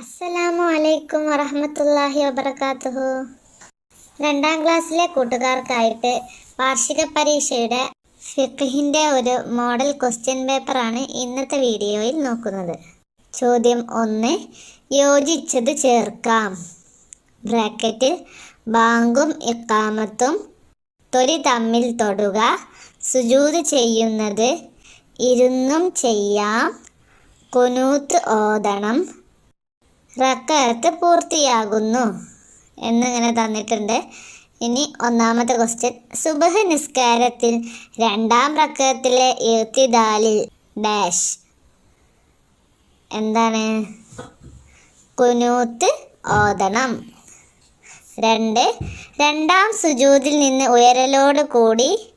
അസ്സലാമു അലൈക്കും വറഹമത്തല്ലാഹി വബർക്കാത്തുഹു രണ്ടാം ക്ലാസ്സിലെ കൂട്ടുകാർക്കായിട്ട് വാർഷിക പരീക്ഷയുടെ ഫിഖിന്റെ ഒരു മോഡൽ ക്വസ്റ്റ്യൻ പേപ്പറാണ് ഇന്നത്തെ വീഡിയോയിൽ നോക്കുന്നത്. ചോദ്യം ഒന്ന് യോജിച്ചത് ചേർക്കാം. ബ്രാക്കറ്റിൽ ബാങ്കും ഇക്കാമത്തും തൊലി തമ്മിൽ തൊടുക സുജൂത് ചെയ്യുന്നത് ഇരുന്നും ചെയ്യാം കൊനൂത്ത് ഓതണം റക്കത്ത് പൂർത്തിയാകുന്നു എന്നിങ്ങനെ തന്നിട്ടുണ്ട്. ഇനി ഒന്നാമത്തെ ക്വസ്റ്റ്യൻ സുബഹ് നിസ്കാരത്തിൽ രണ്ടാം റക്കത്തിലെ എഴുത്തിദാലിൽ ഡാഷ് എന്താണ്? കുനൂത്ത് ഓതണം. രണ്ട് രണ്ടാം സുജൂതിൽ നിന്ന് ഉയരലോട് കൂടി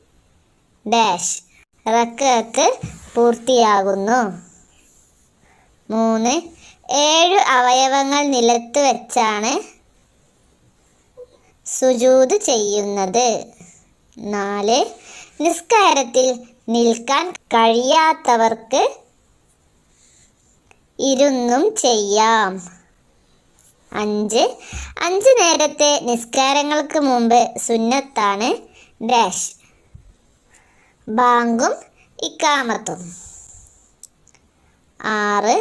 ഡാഷ് റക്കത്ത് പൂർത്തിയാകുന്നു. മൂന്ന്. ഏഴ് അവയവങ്ങൾ നിലത്ത് വെച്ചാണ് സുജൂത് ചെയ്യുന്നത്. നാല്. നിസ്കാരത്തിൽ നിൽക്കാൻ കഴിയാത്തവർക്ക് ഇരുന്നും ചെയ്യാം. അഞ്ച്. അഞ്ച് നേരത്തെ നിസ്കാരങ്ങൾക്ക് മുമ്പ് സുന്നത്താണ് ഡാഷ്. ബാങ്കും ഇക്കാമത്തും. ആറ്.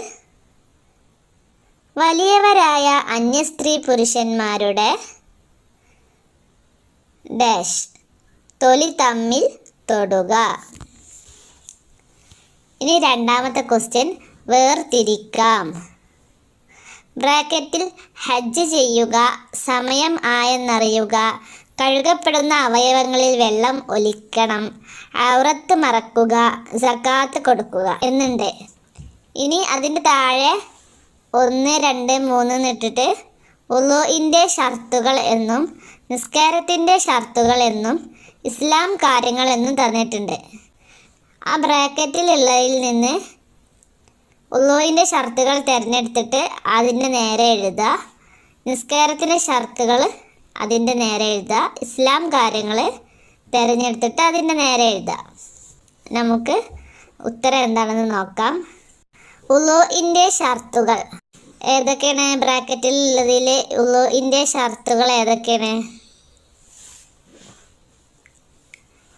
വലിയവരായ അന്യ സ്ത്രീ പുരുഷന്മാരുടെ ഡാഷ്. തൊലി തമ്മിൽ തൊടുക. ഇനി രണ്ടാമത്തെ ക്വസ്റ്റ്യൻ. വേർതിരിക്കാം. ബ്രാക്കറ്റിൽ ഹജ്ജ് ചെയ്യുക സമയം ആയെന്നറിയുക കഴുകപ്പെടുന്ന അവയവങ്ങളിൽ വെള്ളം ഒലിക്കണം ഔറത്ത് മറക്കുക സക്കാത്ത് കൊടുക്കുക എന്നുണ്ട്. ഇനി അതിന്റെ താഴെ ഒന്ന് രണ്ട് മൂന്ന് എന്നിട്ടിട്ട് ഉലോഇന്റെ ഷർത്തുകൾ എന്നും നിസ്കാരത്തിന്റെ ഷർത്തുകൾ എന്നും ഇസ്ലാം കാര്യങ്ങൾ എന്നും തന്നിട്ടുണ്ട്. ആ ബ്രാക്കറ്റിലുള്ളതിൽ നിന്ന് ഉലോയിന്റെ ഷർത്തുകൾ തിരഞ്ഞെടുത്തിട്ട് അതിന്റെ നേരെ എഴുതുക. നിസ്കാരത്തിന്റെ ഷർത്തുകൾ അതിന്റെ നേരെ എഴുതുക. ഇസ്ലാം കാര്യങ്ങൾ തിരഞ്ഞെടുത്തിട്ട് അതിന്റെ നേരെ എഴുതുക. നമുക്ക് ഉത്തരം എന്താണെന്ന് നോക്കാം. ഉലോഇന്റെ ഷർത്തുകൾ. ഏതൊക്കെയാണ് ബ്രാക്കറ്റിൽ ഉള്ളതിൽ ഉളുഇന്റെ ഷർത്തുകൾ ഏതൊക്കെയാണ്?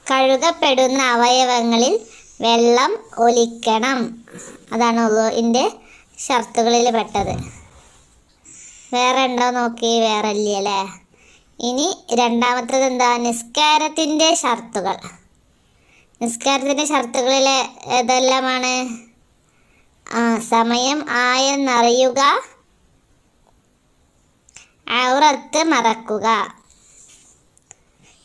കഴുകപ്പെടുന്ന അവയവങ്ങളിൽ വെള്ളം ഒലിക്കണം. അതാണ് ഉളുഇന്റെ ഷർത്തുകളിൽ പെട്ടത്. വേറെ ഉണ്ടോ നോക്കി വേറെ ഇല്ല അല്ലേ? ഇനി രണ്ടാമത്തത് എന്താ? നിസ്കാരത്തിന്റെ ഷർത്തുകൾ. നിസ്കാരത്തിന്റെ ഷർത്തുകളിൽ ഏതെല്ലാമാണ്? സമയം ആയെന്നറിയുക. ഔറത്ത് മറക്കുക.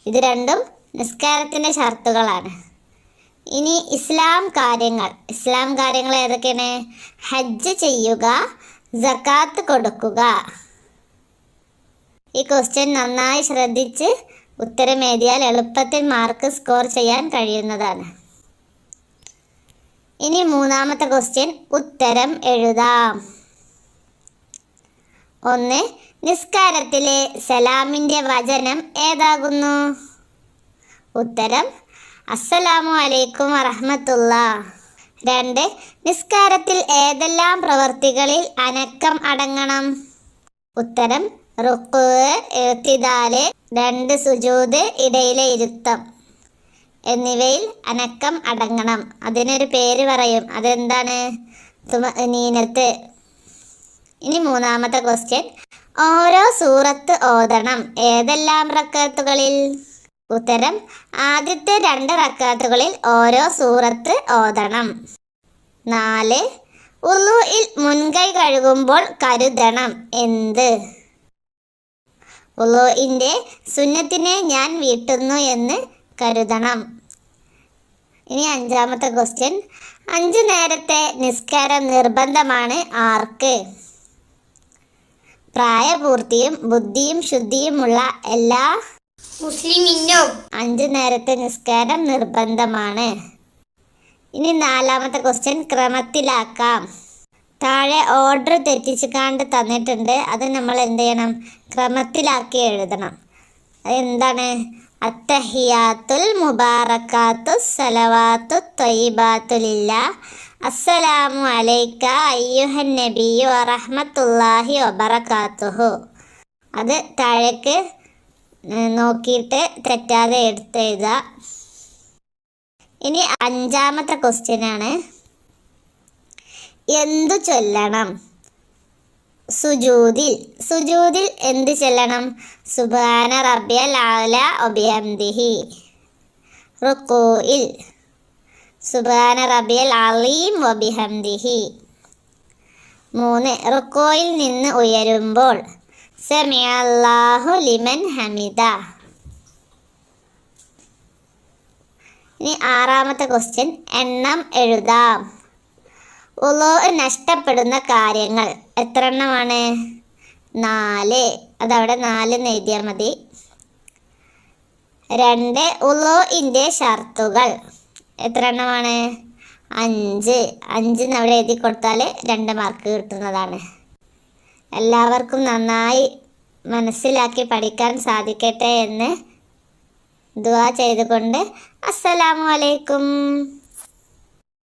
ഇത് രണ്ടും നിസ്കാരത്തിന്റെ ഷർത്തുകളാണ്. ഇനി ഇസ്ലാം കാര്യങ്ങൾ. ഇസ്ലാം കാര്യങ്ങൾ ഏതൊക്കെയാണ്? ഹജ്ജ് ചെയ്യുക ജക്കാത്ത് കൊടുക്കുക. ഈ ക്വസ്റ്റ്യൻ നന്നായി ശ്രദ്ധിച്ച് ഉത്തരം എഴുതിയാൽ എളുപ്പത്തിൽ മാർക്ക് സ്കോർ ചെയ്യാൻ കഴിയുന്നതാണ്. ഇനി മൂന്നാമത്തെ ക്വസ്റ്റ്യൻ ഉത്തരം എഴുതാം. ഒന്ന് നിസ്കാരത്തിലെ സലാമിന്റെ വചനം ഏതാകുന്നു? ഉത്തരം അസ്സലാമു അലൈക്കും വറഹമത്തുള്ള. രണ്ട് നിസ്കാരത്തിൽ ഏതെല്ലാം പ്രവർത്തികളിൽ അനക്കം അടങ്ങണം? ഉത്തരം റുക്ക് എഴുത്തിദാൽ രണ്ട് സുജൂത് ഇടയിലെ ഇരുത്തം. എന്നിവയിൽ അനക്കം അടങ്ങണം. അതിനൊരു പേര് പറയും. അതെന്താണ്? നീനത്ത് ഇനി മൂന്നാമത്തെ ക്വസ്റ്റ്യൻ ഓരോ സൂറത്ത് ഓതണം. ഏതെല്ലാം റക്കാത്തുകളിൽ? ഉത്തരം ആദ്യത്തെ രണ്ട് റക്കാത്തുകളിൽ ഓരോ സൂറത്ത് ഓതണം. നാല് ഉളുയിൽ മുൻകൈ കഴുകുമ്പോൾ കരുതണം. എന്ത്? ഉളുഇന്റെ സുന്നത്തിനെ ഞാൻ വീട്ടുന്നു എന്ന് കരുതണം. ഇനി അഞ്ചാമത്തെ ക്വസ്റ്റ്യൻ അഞ്ച് നേരത്തെ നിസ്കാരം നിർബന്ധമാണ് ആർക്ക്? പ്രായപൂർത്തിയും ബുദ്ധിയും ശുദ്ധിയുമുള്ള എല്ലാ മുസ്ലിമിനും? അഞ്ച് നേരത്തെ നിസ്കാരം നിർബന്ധമാണ്. ഇനി നാലാമത്തെ ക്വസ്റ്റ്യൻ ക്രമത്തിലാക്കാം. താഴെ ഓർഡർ തെറ്റിച്ച് കാണ്ട് തന്നിട്ടുണ്ട്. അത് നമ്മൾ എന്ത് ചെയ്യണം? ക്രമത്തിലാക്കി എഴുതണം. അതെന്താണ്? അത്തഹിയാത്തുൽ മുബാറക്കാത്തു സലവാത്തു ത്വയ്യിബാത്തുലില്ല അസ്സലാമു അലൈക്ക അയ്യുഹൻ നബിയു വറഹ്മത്തുള്ളാഹി വബറക്കാത്തുഹു അത് താഴേക്ക് നോക്കിയിട്ട് തെറ്റാതെ എടുത്ത് എഴുതുക ഇനി അഞ്ചാമത്തെ ക്വസ്റ്റ്യൻ ആണ്. എന്തു ചൊല്ലണം? സുജൂദിൽ സുജൂദിൽ എന്ത് ചെല്ലണം? സുബാന റബ്യ ലാല ഒബിഹംദിഹി റുക്കോയിൽ സുബാന റബ്യ അലീം ഒബിഹന്തിഹി മൂന്ന് റുക്കോയിൽ നിന്ന് ഉയരുമ്പോൾ. സമയല്ലാഹു ലിമൻ ഹമിദ. ഇനി ആറാമത്തെ ക്വസ്റ്റ്യൻ എണ്ണം എഴുതാം. ഉലോ നഷ്ടപ്പെടുന്ന കാര്യങ്ങൾ. എത്ര എണ്ണമാണ് നാല്. അതവിടെ നാല് എഴുതിയാൽ മതി. രണ്ട്. ഉലോഇന്റെ ഷർത്തുകൾ. എത്ര എണ്ണമാണ് അഞ്ച് അഞ്ച് അവിടെ എഴുതി കൊടുത്താൽ രണ്ട് മാർക്ക് കിട്ടുന്നതാണ്. എല്ലാവർക്കും നന്നായി മനസ്സിലാക്കി പഠിക്കാൻ സാധിക്കട്ടെ എന്ന് ദുവാ ചെയ്തുകൊണ്ട് അസ്സലാമു അലൈക്കും.